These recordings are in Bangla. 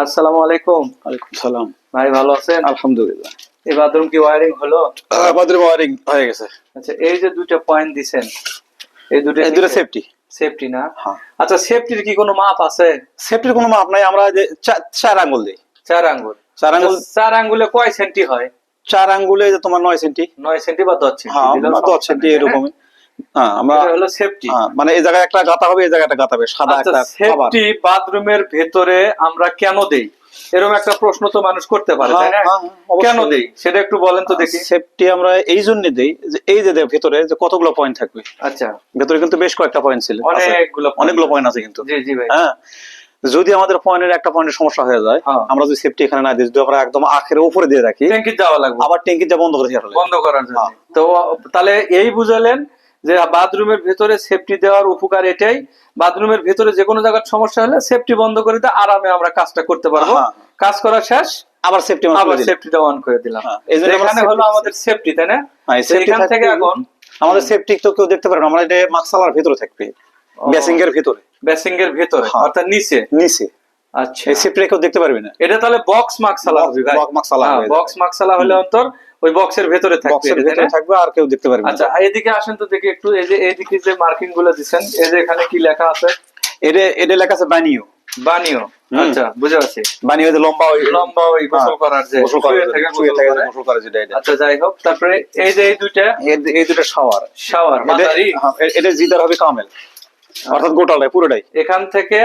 আসসালামু আলাইকুম। ওয়ালাইকুম সালাম। ভাই ভালো আছেন? আলহামদুলিল্লাহ। এই বাথরুম কি ওয়ারিং হলো? আমাদের ওয়ারিং হয়ে গেছে। আচ্ছা এই যে দুইটা পয়েন্ট দিছেন এই দুটো এই দুটো সেফটি সেফটি না? হ্যাঁ। আচ্ছা সেফটির কি কোনো মাপ আছে? সেফটির কোনো মাপ নাই আমরা যে চার আঙ্গুল দিই। চার আঙ্গুল। চার আঙ্গুল আচ্ছা, চার আঙ্গুলে কয় সেন্টি হয়? চার আঙ্গুলে তোমার নয় সেন্টি নয় সেন্টি বা দশ সেন্টি হ্যাঁ দশ সেন্টি এরকমই। হ্যাঁ? আমরা হলো সেফটি হ্যাঁ, মানে এই জায়গায় একটা গাতা হবে এই জায়গায় একটা গাতা হবে সাদা আচ্ছা একটা সেফটি বাথরুমের ভেতরে আমরা কেন দেই? এরকম একটা প্রশ্ন তো মানুষ করতে পারে তাই না? হ্যাঁ, হ্যাঁ, অবশ্যই। কেন দেই? সেটা একটু বলেন তো দেখি। সেফটি আমরা এই জন্য দেই যে এই যে দেখ যে কতগুলো পয়েন্ট থাকবে। আচ্ছা। ভেতরে কিন্তু বেশ কয়েকটা পয়েন্ট ছিল। অনেকগুলো অনেকগুলো পয়েন্ট আছে কিন্তু। জি জি ভাই। হ্যাঁ যদি আমাদের পয়েন্টের একটা পয়েন্টের সমস্যা হয়ে যায় হ্যাঁ। আমরা যদি সেফটি এখানে না দিই যদি আমরা একদম আখের উপরে দিয়ে রাখি ট্যাঙ্কি যাওয়া লাগবে। আবার ট্যাঙ্কি যা বন্ধ করে বন্ধ করার জন্য। হ্যাঁ। তো তাহলে এই বুঝালেন যে বাথরুমের ভেতরে সেফটি দেওয়ার উপকার এটাই। বাথরুমের ভেতরে যে কোনো জায়গার সমস্যা হলে সেফটি বন্ধ করে দিয়ে আরামে আমরা কাজটা করতে পারব। হ্যাঁ। কাজ করা শেষ আবার সেফটি আবার সেফটিটা অন করে দিলাম। হ্যাঁ, এখানে হলো আমাদের সেফটি তাই না? হ্যাঁ, এখান থেকে এখন আমাদের সেফটি তো কেউ দেখতে পারে না আমরা এটা মাকসালার ভেতরে থাকবে বেসিং এর ভিতরে। বেসিং এর ভেতরে হ্যাঁ। অর্থাৎ নিচে? নিচে। আচ্ছা। এই সেফটি কেউ দেখতে পারবে না। এটা তাহলে বক্স মাকসালা হবে Box মাকসালা বক্স মাকসালা হলে অন্তর ওই বক্সের ভেতরে থাকবে বক্সের এটা, তাই ভিতরে না? থাকবে আর কেউ দেখতে পারবে আচ্ছা এদিকে আসেন তো দেখি একটু এই যে এইদিকে যে মার্কিংগুলো দিচ্ছেন এই যে এখানে কি লেখা আছে? এটা এটা লেখা আছে বানিও বানিও আচ্ছা বুঝে পারছি বানিও যে লম্বা ওই লম্বা ওই গোসল হ্যাঁ, করার যে গোসল করে শুয়ে থেকে শুয়ে গোসল থেকে। গোসল করে যেটা এটা আচ্ছা যাই হোক তারপরে এই যে এই দুইটা এই দুটো শাওয়ার। শাওয়ার মাদারি? এটা জিদার হবে কামেল। অর্থাৎ গোটালটাই পুরোটাই। এখান থেকে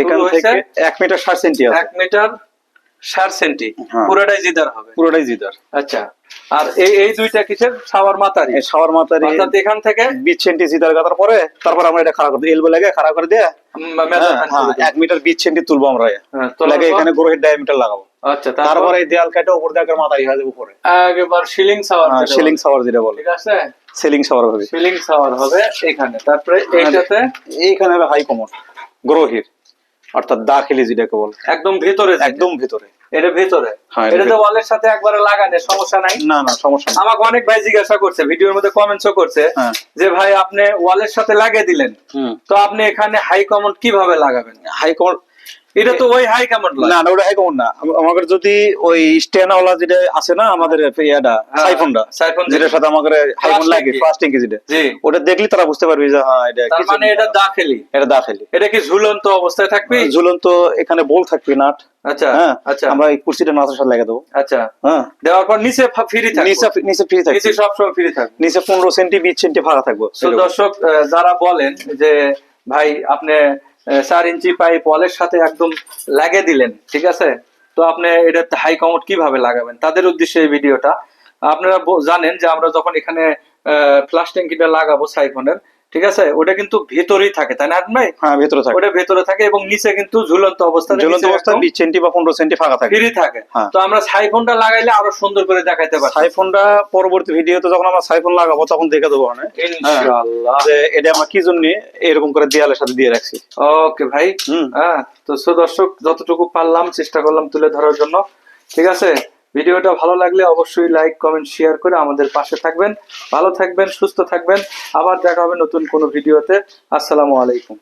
এখান থেকে এক মিটার ষাট সেন্টি আছে। এক মিটার ষাট সেন্টি হ্যাঁ। পুরোটাই জিদার হবে। পুরোটাই জিদার। আচ্ছা আর এই এই দুইটা কিসের? শাওয়ার মাতারি এই শাওয়ার মাথার অর্থাৎ এখান থেকে বিশ সেন্টি গাতার পরে তারপর আমরা এটা খারাপ করে দিই এলবো লাগে খারাপ করে দিয়ে হ্যাঁ, দিই। এক মিটার বিশ সেন্টি তুলবো আমরা হ্যাঁ, লাগে এখানে গ্রহের ডায়ামিটার লাগাবো। আচ্ছা তারপর? এই দেয়াল কাটে উপর দিয়ে হয়ে যাবে উপরে। একবার সিলিং শাওয়ার সিলিং শাওয়ার যেটা বলে। ঠিক আছে? সিলিং শাওয়ার হবে। সিলিং শাওয়ার হবে এখানে। তারপরে এইটাতে? এইখানে হবে হাই কমন গ্রহের অর্থাৎ দাখিলি যেটাকে বলে। একদম ভেতরে একদম ভিতরে। এটা ভেতরে। হ্যাঁ, এটা তো। ওয়ালের সাথে একবারে লাগানে সমস্যা নাই। না না সমস্যা আমাকে অনেক ভাই জিজ্ঞাসা করছে ভিডিওর মধ্যে কমেন্টসও করছে হ্যাঁ। যে ভাই আপনি ওয়ালের সাথে লাগিয়ে দিলেন তো আপনি এখানে হাই কমন্ড কীভাবে লাগাবেন? হাই কমন এটা তো ওই হাই কমন না না ওটা হাই না। আমাদের যদি ওই স্ট্যান্ড ওয়ালা যেটা আছে না আমাদের ইয়াটা হ্যাঁ, সাইফোনটা সাইফোন যেটা। যেটার সাথে আমাদের হাই লাগে ফার্স্ট ট্যাঙ্কি যেটা ওটা দেখলে তারা বুঝতে পারবে যে হ্যাঁ এটা তার মানে এটা দাখেলি। এটা দাখিলি। এটা কি ঝুলন্ত অবস্থায় থাকবে? ঝুলন্ত এখানে বল থাকবে নাট। আচ্ছা হ্যাঁ আচ্ছা। আমরা এই কুর্সিটা নাচের সাথে লাগিয়ে দেবো। আচ্ছা। হ্যাঁ। দেওয়ার পর নিচে ফ্রি থাকবে। নিচে নিচে ফ্রি থাকবে। নিচে সবসময় ফ্রি থাকবে। নিচে পনেরো সেন্টি বিশ সেন্টি ফাঁকা থাকব। দর্শক যারা বলেন যে ভাই আপনি চার ইঞ্চি পাইপ ওয়ালের সাথে একদম লাগে দিলেন, ঠিক আছে? তো আপনি এটা হাই কমোড কীভাবে লাগাবেন? তাদের উদ্দেশ্যে এই ভিডিওটা। আপনারা জানেন যে আমরা যখন এখানে ফ্লাশ ট্যাঙ্কিটা লাগাবো সাইফোনের ঠিক আছে? ওটা কিন্তু ভেতরেই থাকে তাই না ভাই হ্যাঁ ভেতরে থাকে। ওটা ভেতরে থাকে এবং নিচে কিন্তু ঝুলন্ত অবস্থায় ঝুলন্ত অবস্থায় বিশ সেন্টি বা পনেরো সেন্টি ফাঁকা থাকে। ফ্রি থাকে। হ্যাঁ। তো আমরা সাইফোনটা লাগাইলে আরও সুন্দর করে দেখাইতে পারি সাইফোনটা পরবর্তী ভিডিওতে যখন আমরা সাইফোন লাগাবো তখন দেখে দেবো মানে ইনশাআল্লাহ। যে এটা আমরা কি জন্য এরকম করে দেয়ালের সাথে দিয়ে রাখছি। ওকে ভাই। হুম। হ্যাঁ তো সো দর্শক যতটুকু পারলাম চেষ্টা করলাম তুলে ধরার জন্য। ঠিক আছে? ভিডিওটা ভালো লাগলে অবশ্যই লাইক, কমেন্ট শেয়ার করে আমাদের পাশে থাকবেন। ভালো থাকবেন, সুস্থ থাকবেন। আবার দেখা হবে নতুন কোনো ভিডিওতে। আসসালামু আলাইকুম।